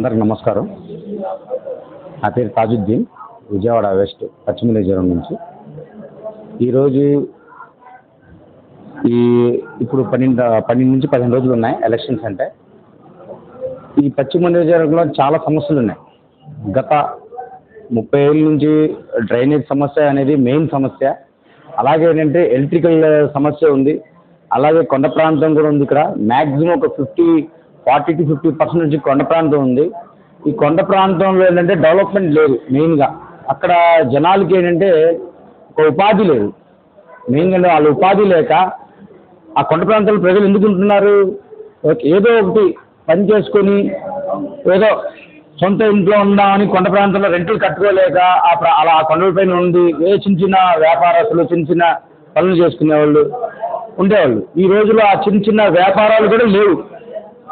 అందరికి నమస్కారం. నా పేరు తాజుద్దీన్ విజయవాడ వెస్ట్ పశ్చిమ నుంచి. ఈరోజు ఈ ఇప్పుడు పన్నెండు పన్నెండు నుంచి పదిహేను రోజులు ఉన్నాయి ఎలక్షన్స్ అంటే. ఈ పశ్చిమ నియోజకవర్గంలో చాలా సమస్యలు ఉన్నాయి. గత ముప్పై ఏళ్ళ నుంచి డ్రైనేజ్ సమస్య అనేది మెయిన్ సమస్య. అలాగే ఏంటంటే ఎలక్ట్రికల్ సమస్య ఉంది. అలాగే కొండ ప్రాంతం కూడా ఉంది ఇక్కడ. మ్యాక్సిమం ఒక fifty forty to fifty percent నుంచి కొండ ప్రాంతం ఉంది. ఈ కొండ ప్రాంతంలో ఏంటంటే డెవలప్మెంట్ లేదు మెయిన్గా అక్కడ జనాలకి ఏంటంటే ఒక ఉపాధి లేదు. మెయిన్గా వాళ్ళు ఉపాధి లేక ఆ కొండ ప్రాంతంలో ప్రజలు ఎందుకు ఉంటున్నారు? ఏదో ఒకటి పని చేసుకొని ఏదో సొంత ఇంట్లో ఉందామని కొండ ప్రాంతంలో రెంట్లు కట్టుకోలేక ఆ అలా ఆ కొండలపైన ఉండి ఏ చిన్న చిన్న వ్యాపారస్తులు చిన్న చిన్న పనులు చేసుకునేవాళ్ళు ఉండేవాళ్ళు. ఈ రోజుల్లో ఆ చిన్న చిన్న వ్యాపారాలు కూడా లేవు.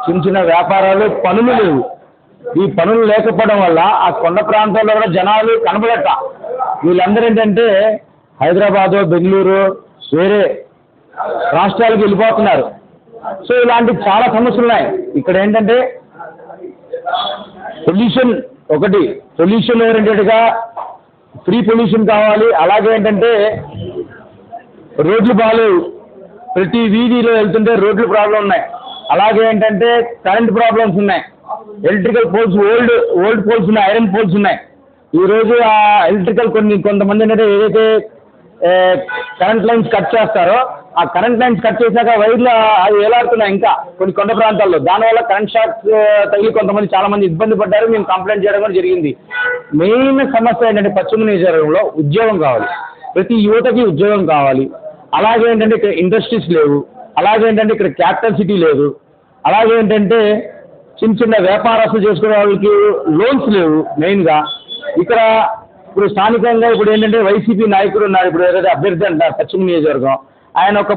చిన్న చిన్న వ్యాపారాలు పనులు లేవు. ఈ పనులు లేకపోవడం వల్ల ఆ కొండ ప్రాంతాల్లో కూడా జనాలు కనబడట. వీళ్ళందరూ ఏంటంటే హైదరాబాదు బెంగళూరు వేరే రాష్ట్రాలకు వెళ్ళిపోతున్నారు. సో ఇలాంటి చాలా సమస్యలు ఉన్నాయి. ఇక్కడ ఏంటంటే పొల్యూషన్ ఒకటి. పొల్యూషన్ ఓరియంటెడ్గా ఫ్రీ పొల్యూషన్ కావాలి. అలాగే ఏంటంటే రోడ్లు బాగాలేవు. ప్రతి వీధిలో వెళ్తుంటే రోడ్లు ప్రాబ్లం ఉన్నాయి. అలాగే ఏంటంటే కరెంట్ ప్రాబ్లమ్స్ ఉన్నాయి. Electrical poles old old poles ఉన్నాయి ఐరన్ పోల్స్ ఉన్నాయి. ఈరోజు ఆ ఎలక్ట్రికల్ కొన్ని కొంతమంది ఏంటంటే ఏదైతే కరెంట్ లైన్స్ కట్ చేస్తారో ఆ కరెంట్ లైన్స్ కట్ చేశాక వైర్లు అవి వేలాడుతున్నాయి ఇంకా కొన్ని కొండ ప్రాంతాల్లో. దానివల్ల కరెంట్ షాక్స్ తగిలి కొంతమంది చాలా మంది ఇబ్బంది పడ్డారు. మేము కంప్లైంట్ చేయడం కూడా జరిగింది. మెయిన్ సమస్య ఏంటంటే పశ్చిమ నియోజకవర్గంలో ఉద్యోగం కావాలి. ప్రతి యువతకి ఉద్యోగం కావాలి. అలాగే ఏంటంటే ఇండస్ట్రీస్ లేవు. అలాగేంటంటే ఇక్కడ క్యాపిటల్ సిటీ లేదు. అలాగేంటంటే చిన్న చిన్న వ్యాపారస్తులు చేసుకునే వాళ్ళకి లోన్స్ లేవు మెయిన్గా ఇక్కడ ఇప్పుడు స్థానికంగా ఇప్పుడు ఏంటంటే వైసీపీ నాయకుడు ఉన్నారు. ఇప్పుడు ఏదైతే అభ్యర్థి అంటారు పశ్చిమ నియోజకవర్గం. ఆయన ఒక